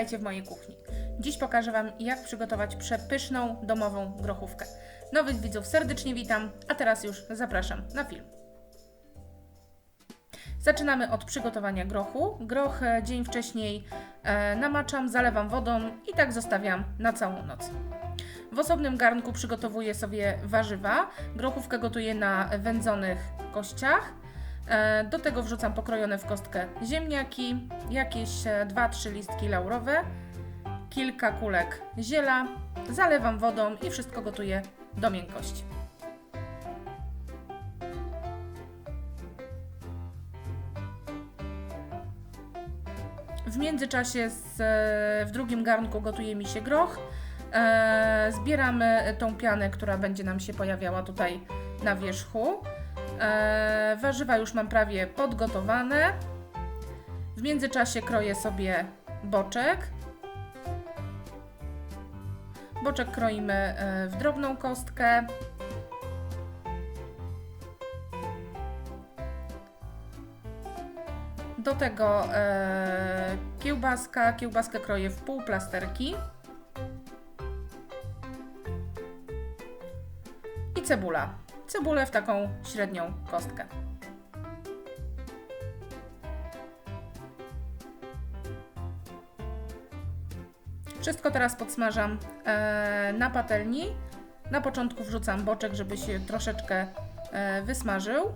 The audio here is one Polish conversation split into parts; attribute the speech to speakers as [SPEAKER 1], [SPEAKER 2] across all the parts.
[SPEAKER 1] Witajcie w mojej kuchni. Dziś pokażę Wam, jak przygotować przepyszną domową grochówkę. Nowych widzów serdecznie witam, a teraz już zapraszam na film. Zaczynamy od przygotowania grochu. Groch e, dzień wcześniej e, namaczam, zalewam wodą i tak zostawiam na całą noc. W osobnym garnku przygotowuję sobie warzywa. Grochówkę gotuję na wędzonych kościach. E, Do tego wrzucam pokrojone w kostkę ziemniaki, jakieś e, 2-3 listki laurowe, kilka kulek ziela, zalewam wodą i wszystko gotuję do miękkości. W międzyczasie z, e, w drugim garnku gotuje mi się groch. E, zbieramy tą pianę, która będzie nam się pojawiała tutaj na wierzchu. E, warzywa już mam prawie podgotowane. W międzyczasie kroję sobie boczek. Boczek kroimy e, w drobną kostkę. Do tego e, kiełbaska. Kiełbaskę kroję w pół plasterki. I cebula. Cebulę w taką średnią kostkę. Wszystko teraz podsmażam e, na patelni. Na początku wrzucam boczek, żeby się troszeczkę e, wysmażył.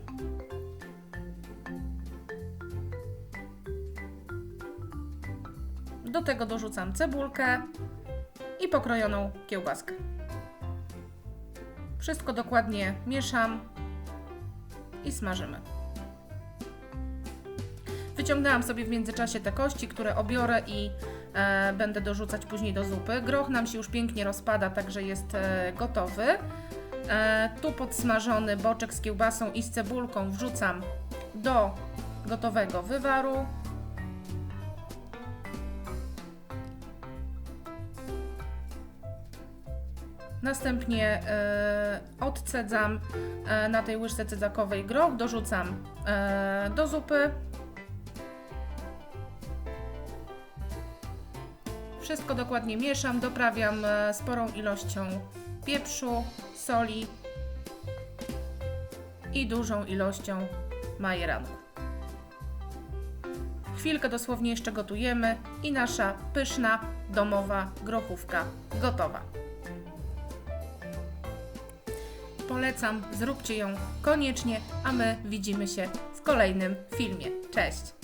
[SPEAKER 1] Do tego dorzucam cebulkę i pokrojoną kiełbaskę. Wszystko dokładnie mieszam i smażymy. Wyciągnęłam sobie w międzyczasie te kości, które obiorę i e, będę dorzucać później do zupy. Groch nam się już pięknie rozpada, także jest e, gotowy. E, tu podsmażony boczek z kiełbasą i z cebulką wrzucam do gotowego wywaru. Następnie e, odcedzam e, na tej łyżce cedzakowej groch, dorzucam e, do zupy. Wszystko dokładnie mieszam, doprawiam sporą ilością pieprzu, soli i dużą ilością majeranu. Chwilkę dosłownie jeszcze gotujemy i nasza pyszna domowa grochówka gotowa. Polecam, zróbcie ją koniecznie, a my widzimy się w kolejnym filmie. Cześć!